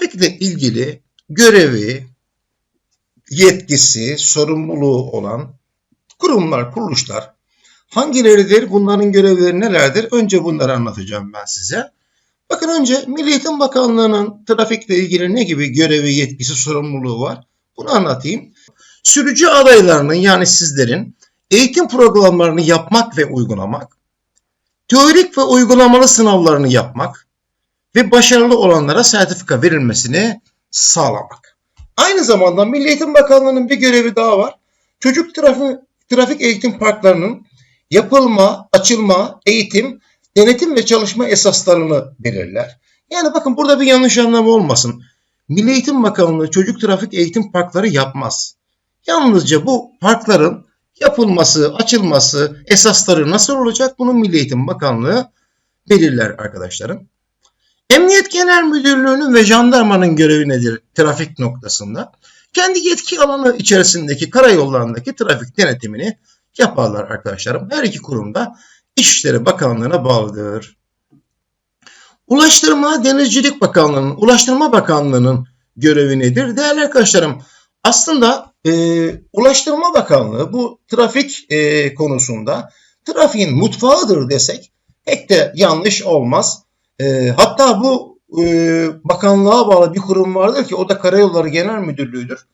trafikle ilgili görevi, yetkisi, sorumluluğu olan kurumlar, kuruluşlar hangileridir? Bunların görevleri nelerdir? Önce bunları anlatacağım ben size. Bakın önce Milli Bakanlığı'nın trafikle ilgili ne gibi görevi, yetkisi, sorumluluğu var? Bunu anlatayım. Sürücü adaylarının yani sizlerin eğitim programlarını yapmak ve uygulamak, teorik ve uygulamalı sınavlarını yapmak ve başarılı olanlara sertifika verilmesini sağlamak. Aynı zamanda Milli Eğitim Bakanlığı'nın bir görevi daha var. Çocuk trafik, trafik eğitim parklarının yapılma, açılma, eğitim, denetim ve çalışma esaslarını belirler. Yani bakın burada bir yanlış anlama olmasın. Milli Eğitim Bakanlığı çocuk trafik eğitim parkları yapmaz. Yalnızca bu parkların yapılması, açılması, esasları nasıl olacak bunu Milli Eğitim Bakanlığı belirler arkadaşlarım. Emniyet Genel Müdürlüğü'nün ve jandarmanın görevi nedir trafik noktasında? Kendi yetki alanı içerisindeki karayollarındaki trafik denetimini yaparlar arkadaşlarım. Her iki kurumda İçişleri Bakanlığı'na bağlıdır. Ulaştırma Denizcilik Bakanlığı'nın, Ulaştırma Bakanlığı'nın görevi nedir? Değerli arkadaşlarım aslında e, Ulaştırma Bakanlığı bu trafik e, konusunda trafiğin mutfağıdır desek pek de yanlış olmaz. E, hatta bu e, bakanlığa bağlı bir kurum vardır ki o da Karayolları Genel Müdürlüğü'dür.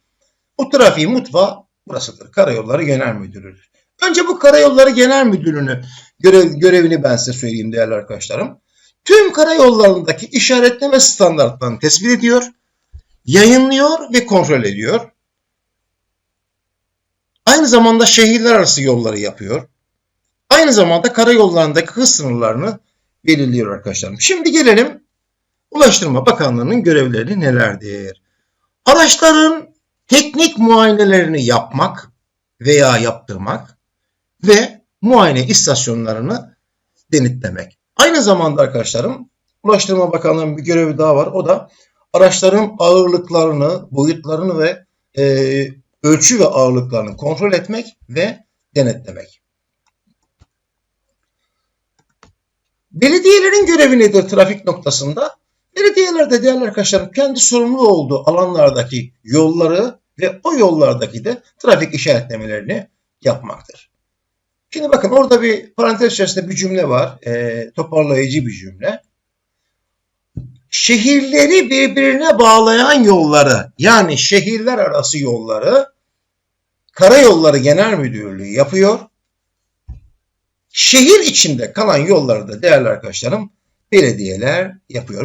Bu trafiğin mutfağı burasıdır. Karayolları Genel Müdürlüğü'dür. Önce bu Karayolları Genel Müdürlüğü'nü görev, görevini ben size söyleyeyim değerli arkadaşlarım. Tüm karayollarındaki işaretleme standartlarını tespit ediyor, yayınlıyor ve kontrol ediyor. Aynı zamanda şehirler arası yolları yapıyor. Aynı zamanda karayollarındaki hız sınırlarını belirliyor arkadaşlarım. Şimdi gelelim Ulaştırma Bakanlığı'nın görevleri nelerdir? Araçların teknik muayenelerini yapmak veya yaptırmak ve muayene istasyonlarını denetlemek. Aynı zamanda arkadaşlarım Ulaştırma Bakanlığı'nın bir görevi daha var. O da araçların ağırlıklarını, boyutlarını ve e, ölçü ve ağırlıklarını kontrol etmek ve denetlemek. Görevi nedir trafik noktasında? Belediyeler de değerli arkadaşlarım kendi sorumlu olduğu alanlardaki yolları ve o yollardaki de trafik işaretlemelerini yapmaktır. Şimdi bakın orada bir parantez içerisinde bir cümle var. E, toparlayıcı bir cümle. Şehirleri birbirine bağlayan yolları yani şehirler arası yolları Karayolları Genel Müdürlüğü yapıyor. Şehir içinde kalan yolları da değerli arkadaşlarım belediyeler yapıyor.